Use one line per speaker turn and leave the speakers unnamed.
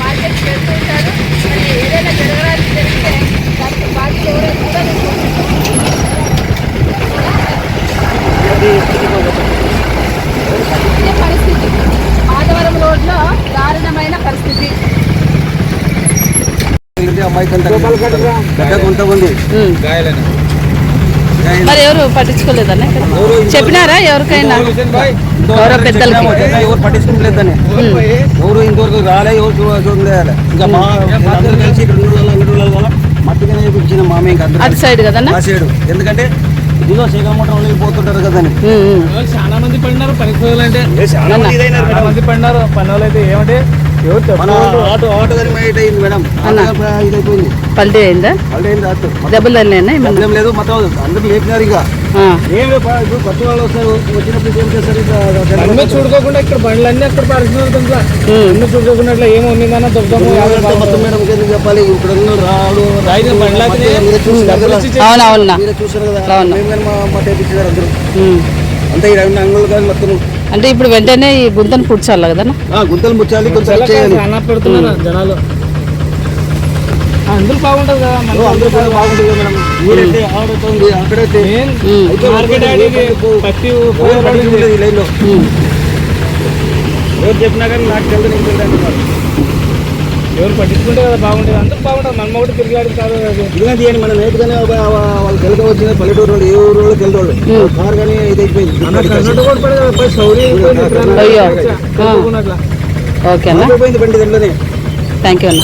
మార్కెట్కి వెళ్తూ ఉంటారు మరి ఏదైనా జరగడానికి జరిగితే దానికి బాధ్యత ఎవరైనా కూడా నేను కోరుకుంటున్నాను. ఇదే పరిస్థితి. మాధవరం రోడ్లో దారుణమైన పరిస్థితి
ఇది అమ్మాయి కంటే గడ్డ గుంత ఉంది గాయాలని.
మరి ఎవరు పట్టించుకోలేదన్న ఇక్కడ? చెప్పినారా ఎవరికైనా? గౌరవ పెద్దలకి?
ఎవరు పట్టించుకోలేదని. ఎవరు ఇంతవరకు రాలే ఎవరు ఇంకా మా అందరూ కలిసి ఇక్కడ రెండు రోజులు రెండు రోజుల వల్ల మట్టిగానే ఇచ్చిన మామే ఇంకా
అటు సైడ్ కదన్నా?
ఆ సైడు. ఎందుకంటే ఇదిగో.
చాలా మంది పడినారు పనికి అంటే
చాలా. మంది
పడినారు పని వాళ్ళు అయితే ఏమంటే
పల్టీ అయిందా?
లేదు మొత్తం అందరూ లేపినారు ఇక. కొత్త వాళ్ళు వస్తారు. వచ్చినప్పుడు ఏం చేస్తారు? ఇక
అన్నీ చూడుకోకుండా ఇక్కడ బండ్లు అన్ని అక్కడ పరిస్థితులు తెలుసా
ఉమ్.
అన్ని చూడుకోకుండా ఇట్లా ఏమో ఉండిందన్న దొబ్బము
మొత్తం మేడం చెప్పాలి?
రాయిని
చూసారు కదా. మా అందరూ. అంతే ఈ రెండు అంగులు కానీ మొత్తం
అంటే ఇప్పుడు వెంటనే ఈ గుంతను పుడ్చాలి కదన్నా?
ఆ, గుంతలు ముచ్చాలి కొంచెం చేయాలి.
జనాలు. అందరూ బాగుంటది కదా
అందరూ కూడా బాగుంటుంది కదా. మేడం. మీరైతే ఆడుతుంది అక్కడైతే
మార్కెట్ పత్తి
లైన్లో. ఎవరు చెప్పినా కానీ నాకు తెలియదు
ఎవరు పట్టించుకుంటే కదా బాగుంటుంది అందరూ బాగుంటుంది మన ఒకటి తిరిగాడు కాదు
ఇదిగా తీయండి. మన నైట్ కానీ వాళ్ళు తెలుగు వచ్చిన పల్లెటూరు వాళ్ళు ఏ ఊరు వాళ్ళు తెలుగు వాళ్ళు కార్ కానీ ఇది అయిపోయింది.
ఓకే అన్న థ్యాంక్ యూ అన్న.